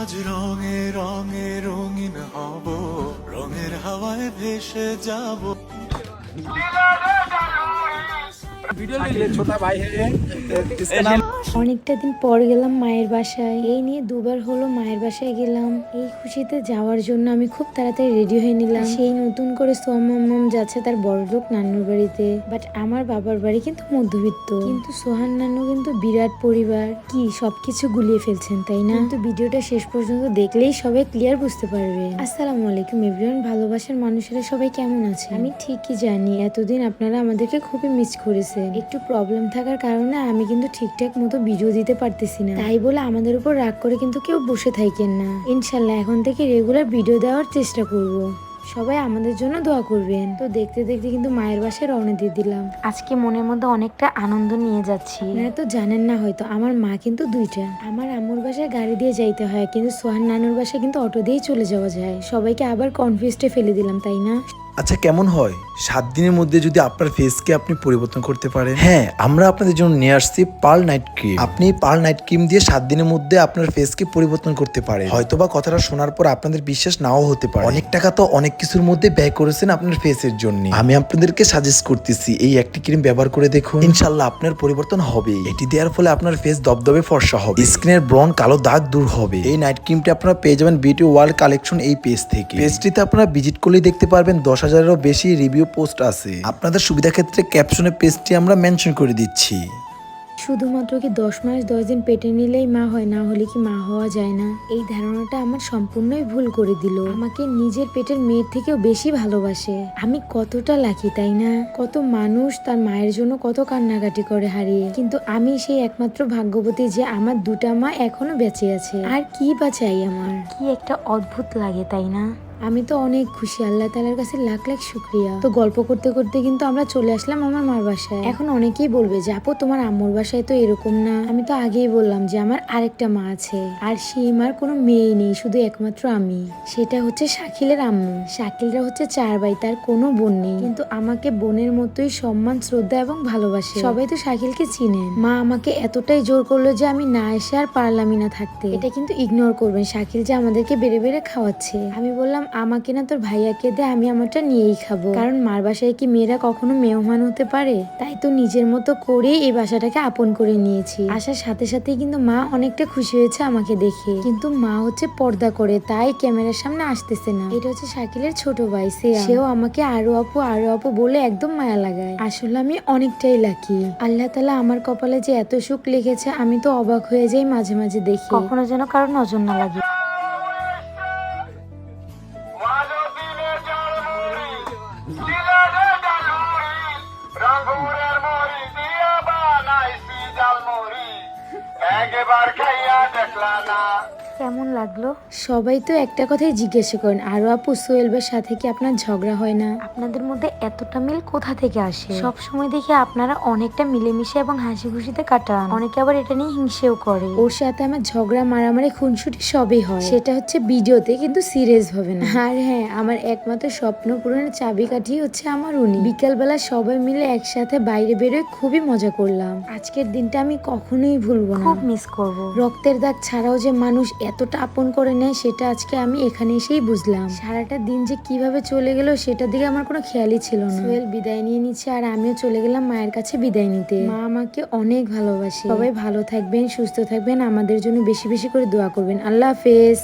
আজ রঙে রঙে রঙিন হব রঙের হাওয়ায় ভেসে যাব छोटा भाई है इसका नाम অনেকটা দিন পর গেলাম মায়ের বাসায়। এই নিয়ে দুবার হলো মায়ের বাসায় গেলাম। এই খুশিতে যাওয়ার জন্য আমি খুব তাড়াতাড়ি রেডি হয়ে নিলাম। সেই নতুন করে সোহাম যাচ্ছে তার বড় লোক নান্নুর বাড়িতে। বাট আমার বাবার বাড়ি কিন্তু মধ্যবিত্ত। কিন্তু সোহান নান্নু কিন্তু বিরাট পরিবার। কি সবকিছু গুলিয়ে ফেলছেন, তাই না? কিন্তু ভিডিওটা শেষ পর্যন্ত দেখলেই সবাই ক্লিয়ার বুঝতে পারবে। আসসালামু আলাইকুম এভরিওয়ান ভালোবাসার মানুষেরা সবাই কেমন আছে? আমি ঠিকই জানি। এতদিন আপনারা আমাদেরকে খুবই মিস করেছেন। একটু প্রবলেম থাকার কারণে আমি কিন্তু ঠিকঠাক মতো ভিডিও দিতে পারতেছি না। তাই বলে আমাদের উপর রাগ করে কিন্তু কেউ বসে থাকেন না। ইনশাল্লাহ এখন থেকে রেগুলার ভিডিও দেওয়ার চেষ্টা করব। সবাই আমাদের জন্য দোয়া করবেন। তো দেখতে দেখতে কিন্তু মায়ের বাসায় রওনা দিয়ে দিলাম। আজকে মনের মধ্যে অনেকটা আনন্দ নিয়ে যাচ্ছি। আপনারা তো জানেন না হয়তো আমার মা কিন্তু দুইটা। আমার আম্মুর বাসায় গাড়ি দিয়ে যাইতে হয় কিন্তু সোহান নানুর বাসায় কিন্তু অটো দিয়েই চলে যাওয়া যায়। সবাইকে আবার কনফিউজডে ফেলে দিলাম তাই না? আচ্ছা কেমন হয়? সাত দিনের মধ্যে যদি আপনার ফেসকে আপনি পরিবর্তন করতে পারেন? হ্যাঁ আমরা আপনাদের জন্য নিয়ে আসছি পার্ল নাইট ক্রিম আপনি পার্ল নাইট ক্রিম দিয়ে সাত দিনের মধ্যে আপনার ফেসকে পরিবর্তন করতে পারেন। হয়তোবা কথাটা শোনার পর আপনাদের বিশ্বাস নাও হতে পারে। অনেক টাকা তো অনেক কিছুর মধ্যে ব্যয় করেছেন আপনার ফেসের জন্য। আমি আপনাদেরকে সাজেস্ট করতেছি এই একটি ক্রিম ব্যবহার করে দেখুন। ইনশাল্লাহ আপনার পরিবর্তন হবে। এটি দেওয়ার ফলে আপনার ফেস দবদবে ফর্সা হবে। স্কিনের ব্রন কালো দাগ দূর হবে। এই নাইট ক্রিমটি আপনারা পেয়ে যাবেন বিউটি ওয়ার্ল্ড কালেকশন এই পেজ থেকে। পেজটিতে আপনারা ভিজিট করলেই দেখতে পারবেন দশ হাজারেরও বেশি রিভিউ পোস্ট আছে। আপনাদের সুবিধা ক্ষেত্রে ক্যাপশনে পেজটি আমরা মেনশন করে দিচ্ছি। শুধুমাত্র কি দশ মাস দশ দিন পেটে নিলেই মা হয় না হলে কি মা হওয়া যায় না? এই ধারণাটা আমার সম্পূর্ণই ভুল করে দিল। আমাকে নিজের পেটের মেয়ের থেকেও বেশি ভালোবাসে। আমি কতটা লাকি তাই না? কত মানুষ তার মায়ের জন্য কত কান্নাকাটি করে হারিয়ে। কিন্তু আমি সেই একমাত্র ভাগ্যবতী যে আমার দুটা মা এখনও বেঁচে আছে। আর কি বা চাই আমার? কি একটা অদ্ভুত লাগে তাই না? আমি তো অনেক খুশি, আল্লাহ তালার কাছে লাখ লাখ শুক্রিয়া। তো গল্প করতে করতে কিন্তু আমরা চলে আসলাম আমার মার বাসায়। এখন অনেকেই বলবে যে, আপু, তোমার আম্মুর বাসায় তো এরকম না? আমি তো আগেই বললাম যে, আমার আরেকটা মা আছে। আর সেই মার কোনো মেয়ে নেই, শুধু একমাত্র আমি। সেটা হচ্ছে শাকিলের আম্মু। শাকিলরা হচ্ছে চার ভাই, তার কোনো বোন নেই। কিন্তু আমাকে বোনের মতোই সম্মান, শ্রদ্ধা এবং ভালোবাসে। সবাই তো শাকিলকে চিনেন মা আমাকে এতটাই জোর করল যে, আমি না এসে আর পারলামই না থাকতে। এটা কিন্তু ইগনোর করবেন। শাকিল যে আমাদেরকে বেড়ে বেড়ে খাওয়াচ্ছে। আমি বললাম আমাকে না তোর ভাইয়াকে দে, আমি আমারটা নিয়েই খাব। কারণ মার বাসায় কি মেয়েরা কখনো মেহমান হতে পারে? তাই তো নিজের মতো করেই এই বাসাটাকে আপন করে নিয়েছি। আসার সাথে সাথেই কিন্তু মা অনেকটা খুশি হয়েছে আমাকে দেখে। কিন্তু মা হচ্ছে পর্দা করে, তাই ক্যামেরার সামনে আসতেছে না। এটা হচ্ছে শাকিলের ছোট ভাই সেও আমাকে আরও আপু আরও আপু বলে একদম মায়া লাগায়। আসলে আমি অনেকটাই লাকি আল্লাহ তালা আমার কপালে যে এত সুখ লিখেছে আমি তো অবাক হয়ে যাই মাঝে মাঝে দেখি। কখনো যেন কারও নজর না লাগে। লাগল? সবাই তো একটা কথাই জিজ্ঞাসা করেন আরও আপু সোহেলবের সাথে কি আপনার ঝগড়া হয় না? আপনাদের মধ্যে এতটা মিল কোথা থেকে আসে? সব সময় দেখি আপনারা অনেকটা মিলেমিশে এবং হাসি খুশিতে কাটান। অনেকে আবার এটা নিয়ে হিংসেও করে। ওর সাথে আমার ঝগড়া মারামারি খুনসুটি সবই হয়। সেটা হচ্ছে ভিডিওতে কিন্তু সিরিয়াস ভাবে না। আর হ্যাঁ আমার একমাত্র স্বপ্ন পূরণের চাবিকাঠি হচ্ছে আমার উনি। বিকালবেলা সবাই মিলে একসাথে বাইরে বেরোয় খুবই মজা করলাম। আজকের দিনটা আমি কখনোই ভুলবো না। খুব মিস করব। রক্তের দাগ ছাড়াও যে মানুষ এতটা আপন করে নেয়, সেটা আজকে আমি এখানে এসেই বুঝলাম। সারাটা দিন যে কীভাবে চলে গেল, সেটার দিকে আমার কোনো খেয়ালই ছিল না। সোহেল বিদায় নিয়ে নিচ্ছে আর আমিও চলে গেলাম মায়ের কাছে বিদায় নিতে। মা আমাকে অনেক ভালোবাসে। সবাই ভালো থাকবেন, সুস্থ থাকবেন, আমাদের জন্য বেশি বেশি করে দোয়া করবেন। আল্লাহ হাফেজ।